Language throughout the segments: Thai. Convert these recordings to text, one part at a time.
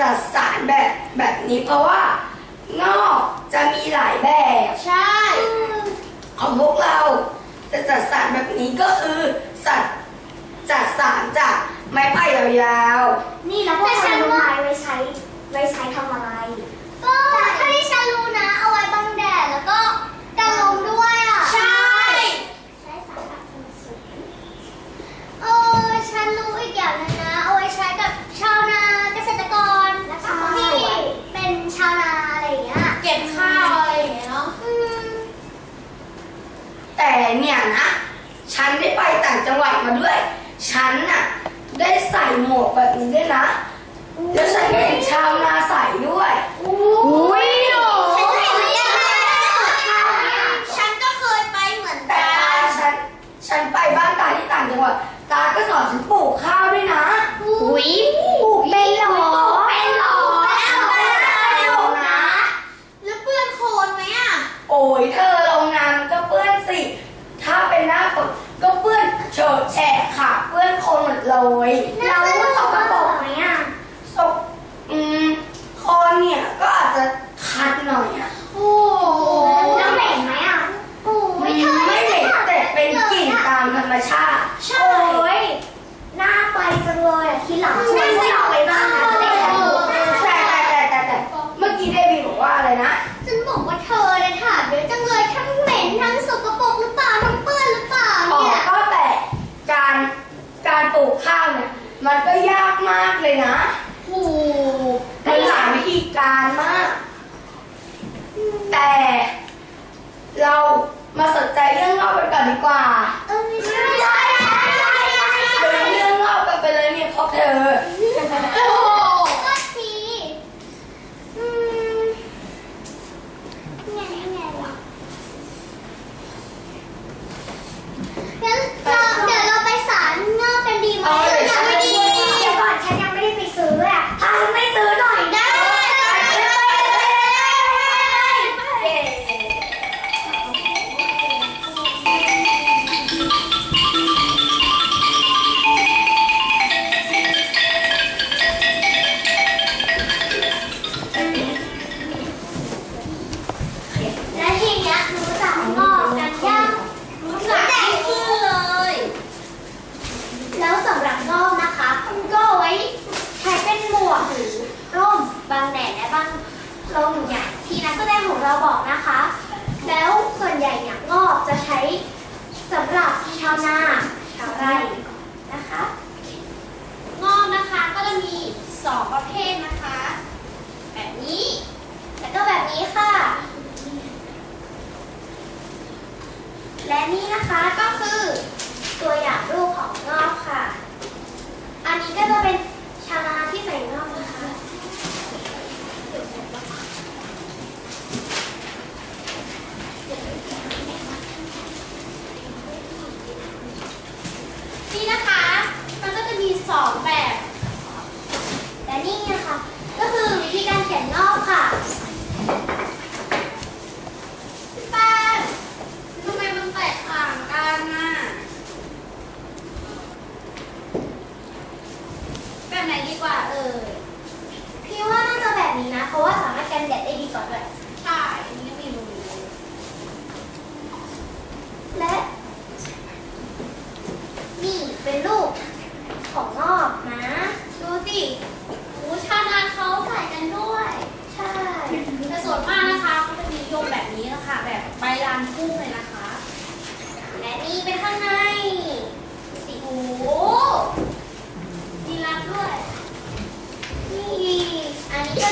จัดสารแบบแบบนี้เพราะว่างอกจะมีหลายแบบใช่ ของพวกเราจะจัดสารแบบนี้ก็คือสัตจัดสารจากไม้ไผ่ยาวๆนี่แล้วพวกเราเราไว้ใช้ไว้ใช้ทำอะไร ก็ถ้าที่ฉันรู้นะ เอาไว้บังแดดแล้วก็กันลมด้วยอะใช่ ใช้สารกันเสียงเออฉันรู้อีกอย่างนึงนะ เอาไว้ใช้กับชาวนาาอะไรเงี้ยเก็บข้าวอะไรอย่างเงี้ยเนาะแต่เนี่ยนะ ฉันได้ไปต่างจังหวัดมาด้วย ฉันน่ะได้ใส่หมวกแบบนี้ด้วยนะ แล้วฉันก็เห็นชาวนาใส่ด้วย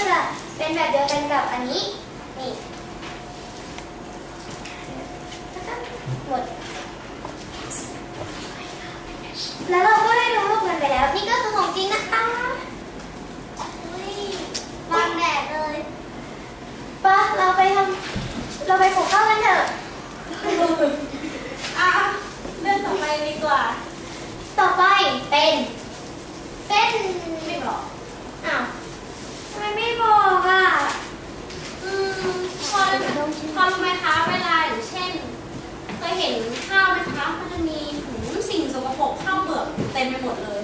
จะเป็นแบบเดียวกันกับอันนี้ นี่นะคะหมด แล้วเราก็ได้ดูรูปมันไปแล้ว นี่ก็คือของจริงนะคะอุ๊ยวางแดดเลยปะเราไปทำเราไปปลูกข้าวกันเถอะอะเรื่องต่อไปดีกว่า ต่อไปเป็น เป็น ไม่บอกอะพอืมพอพอรู้ไหมคะ เวลาอย่างเช่น เคยเห็นข้าวไหมคะมันจะมีถุงสิ่งสกปรกข้าวเปลือกเต็มไปหมดเลย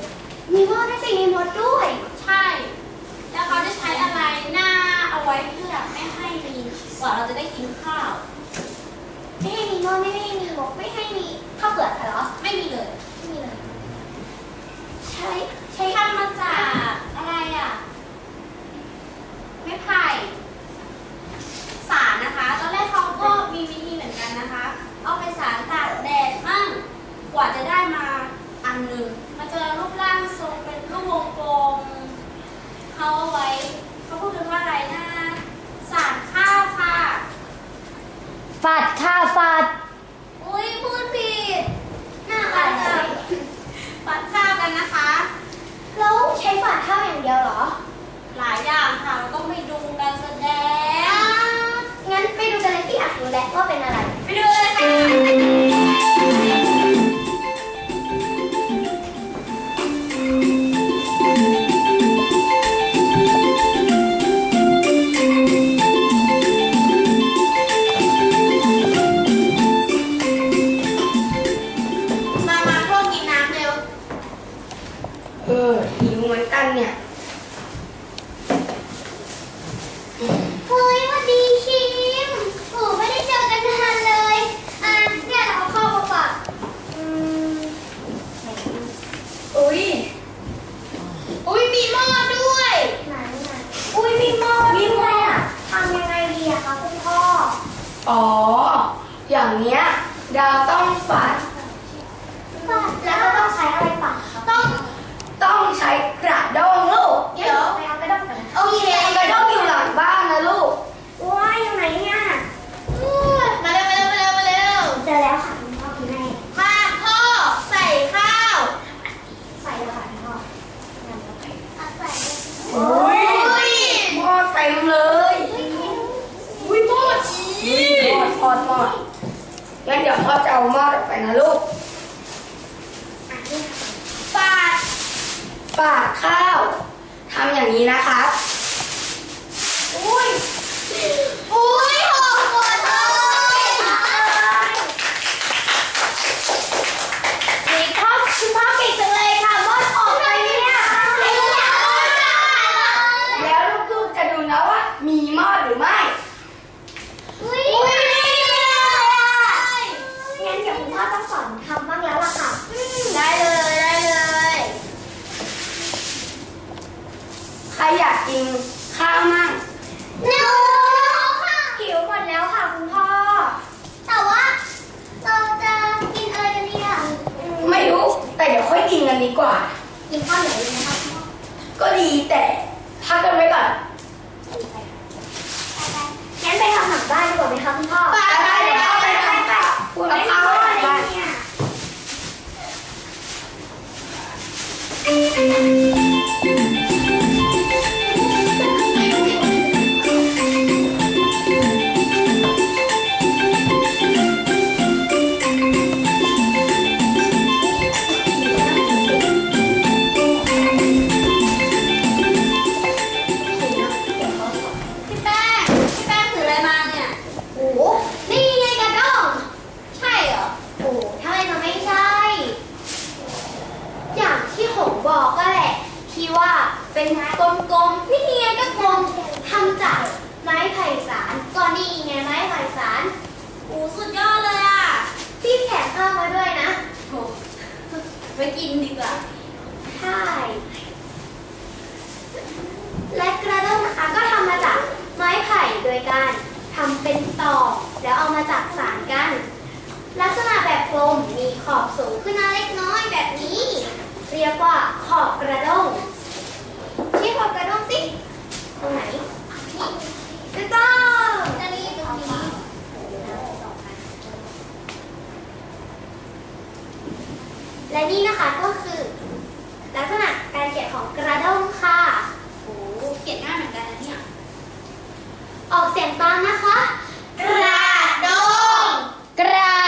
มีหม้ได้วยสิมีหม้อด้วย ใช่ แล้วเขาจะใช้อะไรหน้าเอาไว้เพื่อไม่ให้มีกว่าเราจะได้กินข้าว ไม่ให้มีหม้อไม่ให้มีหม้ไม่ให้มีข้าวเปลือกเหรอ ไม่มีเลย ไม่มีเลย ใช้ใช้ทำมาจาก ไข่สารนะคะ ตอนแรกเขาก็มีวิธีเหมือนกันนะคะ เอาไปสารตากแดดมั่งกว่าจะได้มาอันหนึ่งมันจะรูปร่างทรงเป็นรูปวงกลมเขาเอาไว้เขาพูดกันว่าอะไรนะสารข้าวค่ะ ฝัดค่ะฝัด อุ้ยพูดผิดน่ารักจัง อ๋อ อย่างเนี้ยดาวต้องฝัด แล้วก็ต้องใช้อะไรปักต้องต้องใช้ ทอดหมองั้นเดี๋ยวพ่อจะเอาหม้อออกไปนะลูกปาดปาดข้าวทำอย่างนี้นะครับ Thank you. ดีกว่ใช่ และกระด้งนะคะก็ทำมาจากไม้ไผ่โดยการทำเป็นตอกแล้วเอามาจากสารกัน ลักษณะแบบกลมมีขอบสูงขึ้นมาเล็กน้อยแบบนี้ เรียกว่าขอบกระด้งชี้ขอบกระด้งสิตรงไหน และนี่นะคะก็คือลักษณะการเขียนของกระด้งค่ะโอ้เขียนง่ายเหมือนกันนะเนี่ย ออกเสียงตามนะคะ กระด้งกระ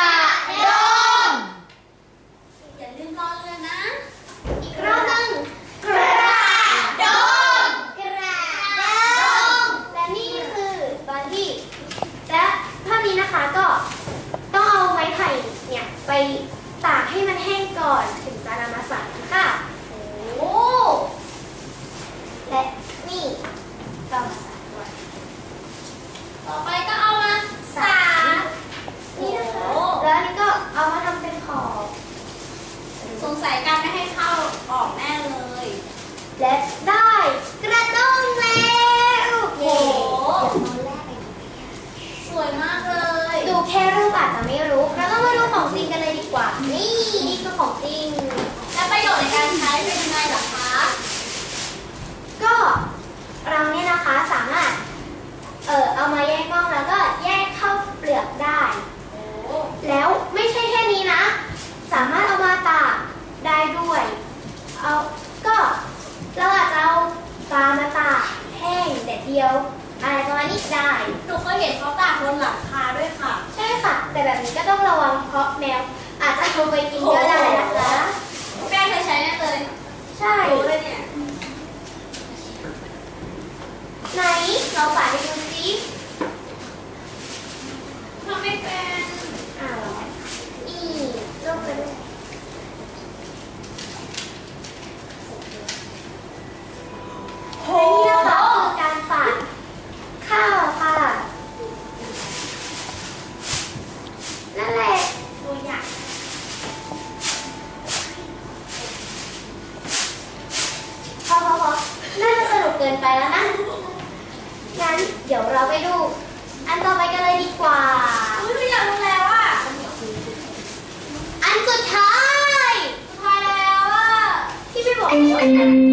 องเพราะแมว อาจจะเอาไปกินก็ได้นะคะแม่เคยใช้แน่เลย ใช่เลยเนี่ย ไหนเราฝากให้ดู Thank you.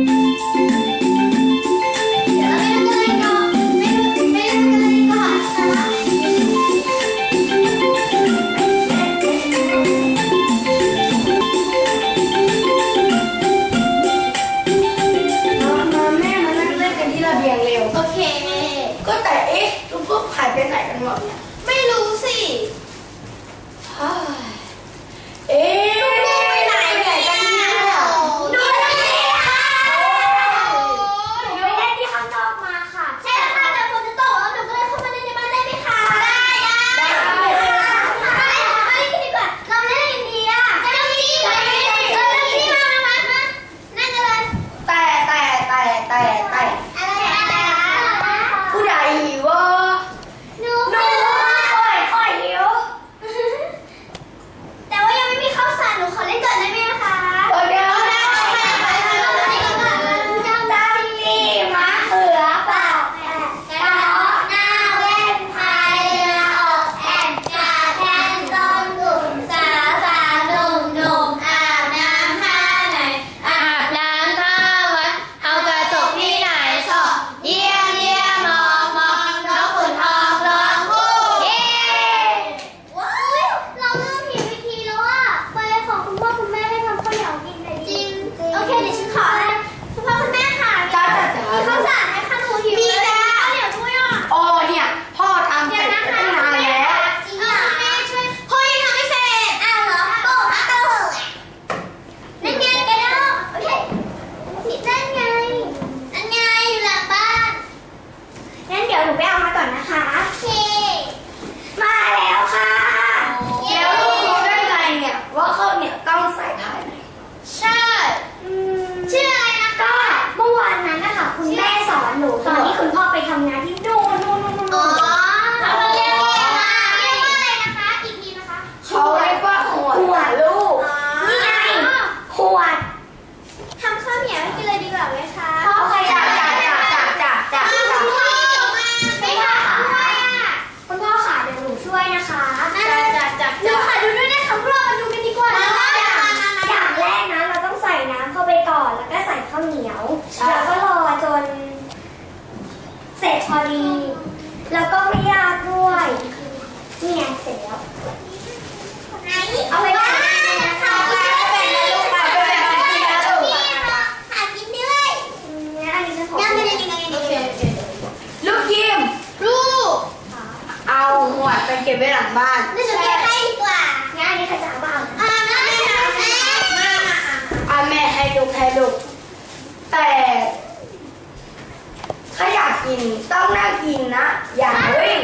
นต้องน่ากินนะ อย่าวิ่ง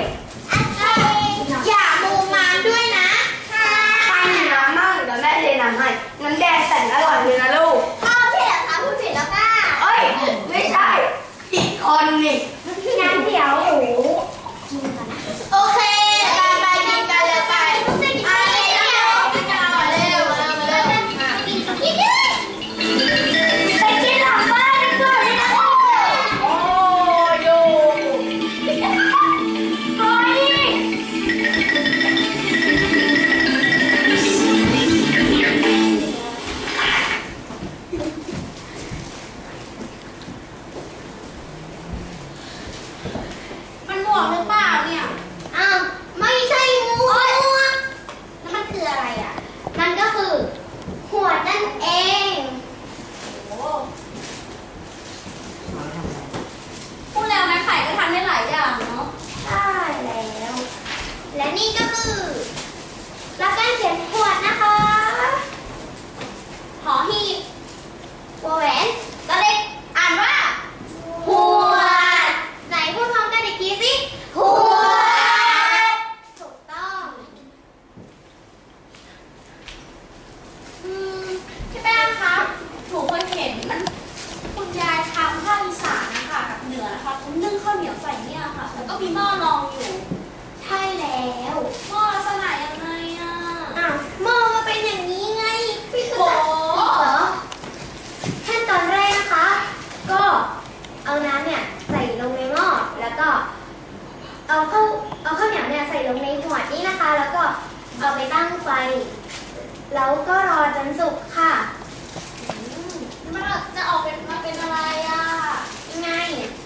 อย่ามูมาด้วยนะปันน้ำมั่งเดี๋ยวแม่เทน้ำให้น้ำแดงแสนอร่อยเลยนะลูกพ่อใช่เหรอคะผู้ผิดแล้วก้าเอ้ย ไม่ใช่ผิดคนนี่ 往那儿 ใส่เนี่ยค่ะ แล้วก็มีหม้อรองอยู่ ใช่แล้วหม้อลักษณะยังไงอะหม้อมาเป็นอย่างนี้ไงพี่ตุ๊กโอ้ขั้นตอนแรกนะคะ ก็เอาน้ำเนี่ยใส่ลงในหม้อแล้วก็เอาข้าวเอาข้าวเหนียวเนี่ยใส่ลงในขวดนี้นะคะ แล้วก็เอาไปตั้งไฟ แล้วก็รอจนสุกค่ะมันจะออกเป็นมาเป็นอะไรอะยังไง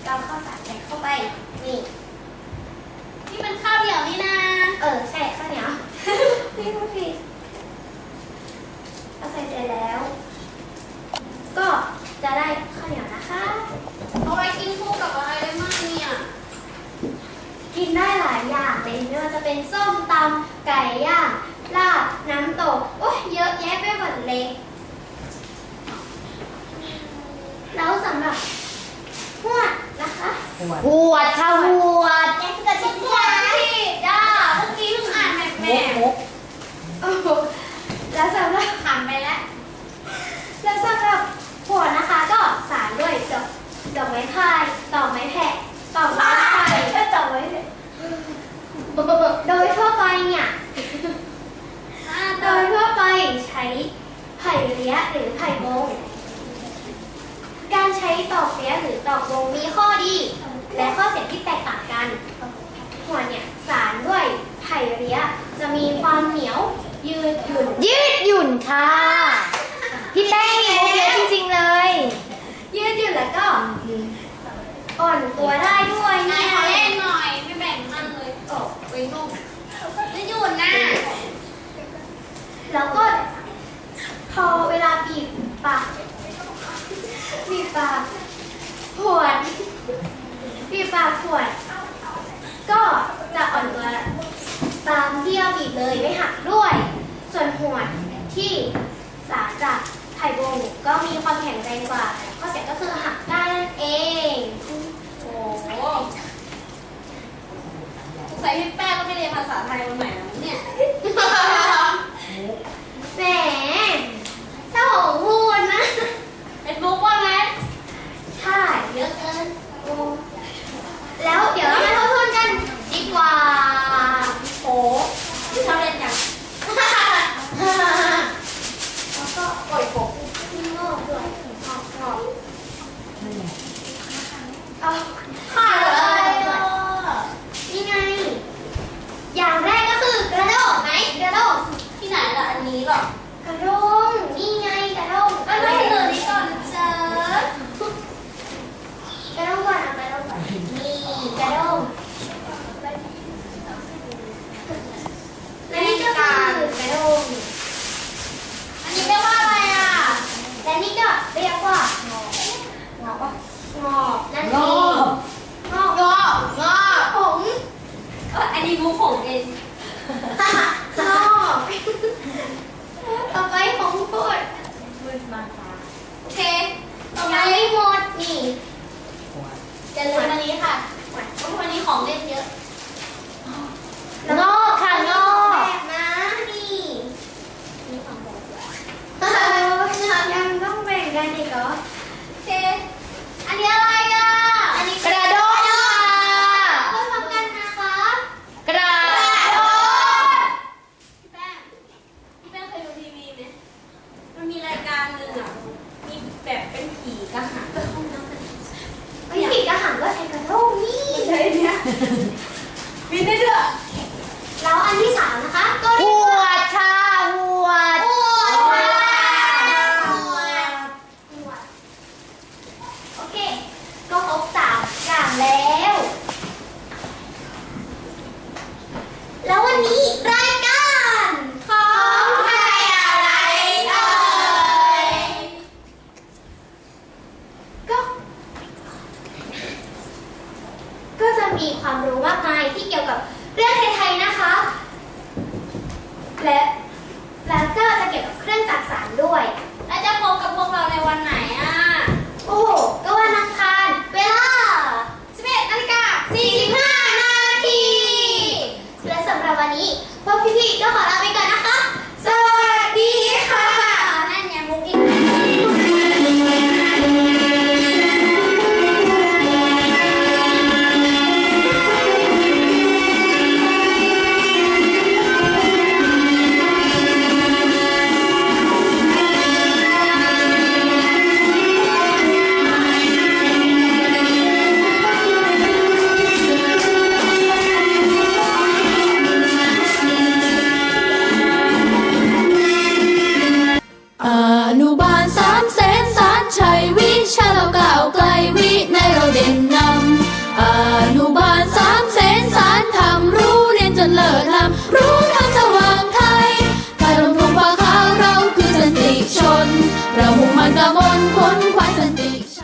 เราเข้าใจ ไป นี่นี่เป็นข้าวเดี่ยวนี่นะ เออใช่ข้าวเหนียวพี่พูดผิดเอาใส่เสร็จแล้ว ก็จะได้ข้าวเหนียวนะคะ เอาไว้กินคู่กับอะไรได้มั่งเนี่ย กินได้หลายอย่างเลยไม่ว่าจะเป็นส้มตำไก่ย่างลาบน้ำตกโอ้ยเยอะแยะไปหมดเลย แล้วสำหรับหวด นะคะหวดค่ะหวดแกงกะทิทุกคนที่จ้าเมื่อกี้เพิ่งอ่านแม่มุแม่กมุกโอ้โหแล้วสำหรับผ่านไปแล้วแล้วสำหรับหัวนะคะก็สารด้วยดอกดอกไม้พายดอกไม้แผ่ดอกไม้พายก็ดอกไม้แผ่โดยทั่วไปเนี่ยอ่าโดยทั่วไปใช้ไผ่เลี้ยหรือไผ่บง การใช้ตอกเลี้ยหรือตอกบงมีข้อดี และข้อเสียที่แตกต่างกันหัวเนี่ยสารด้วยไผ่เลี้ยจะมีความเหนียวยืดหยุ่น ยืดหยุ่นค่ะ พี่แป้งมีมุกเยอะจริงๆเลย ยืดหยุ่นแล้วก็อ่อนตัวได้ด้วยไหนเนี่ยขอเล่นหน่อยไม่แบ่งมันเลยโอ้ไปนุ่มจะหยุดนะแล้วก็พอเวลาบีบปาก บีบปากขวดบีบปากขวด ก็จะอ่อนตัวตามที่เราบีบเลยไม่หักด้วย ส่วนหัวที่สารจากไผ่บงก็มีความแข็งแรงกว่าข้อเสียก็คือหักได้นั่นเองโอ้โหสงสัยพี่แป้งก็ไม่เรียนภาษาไทยวันไหนแล้วเนี่ยแหมถ้าของพูดนะ เป็นบุ๊กว่าไง ใช่เยอะเกินโอ้แล้วเดี๋ยวเรามาทบทวนกันดีกว่า โอ้ที่ชอบเล่นกัน แล้วก็ โอ้ยโก งอกด้วยงอกงอกเอา ขาดเลยอะ นี่ไง อย่างแรกก็คือกระโดดไหมกระโดด ที่ไหนล่ะอันนี้หรอก ระโดงนี่ไงกระโดง ก็ต้องเสนอนี้ก่อนนะเจอก ระโดงก่อนเอากระโดงก่อนนี่กระโดงและนี่ก็คือกระโดง อันนี้เรียกว่าอะไรอะ และนี่ก็เรียกว่างอกงอกงอกนั่นเอง งอก งอกงอก ผม เอ้ยอันนี้บุ๊กของเอง งอกต่อไปของพูด โอเคต่อ ยั ไปงไม่หมดนี่จะลืมอันนี้ค่ะเพราะวันนี้ของเล่นเยอะงอกค่ะงอกแบบนะนี่เออยังต้องแบ่งกันอีกเหรอโอเคอันนี้อะไร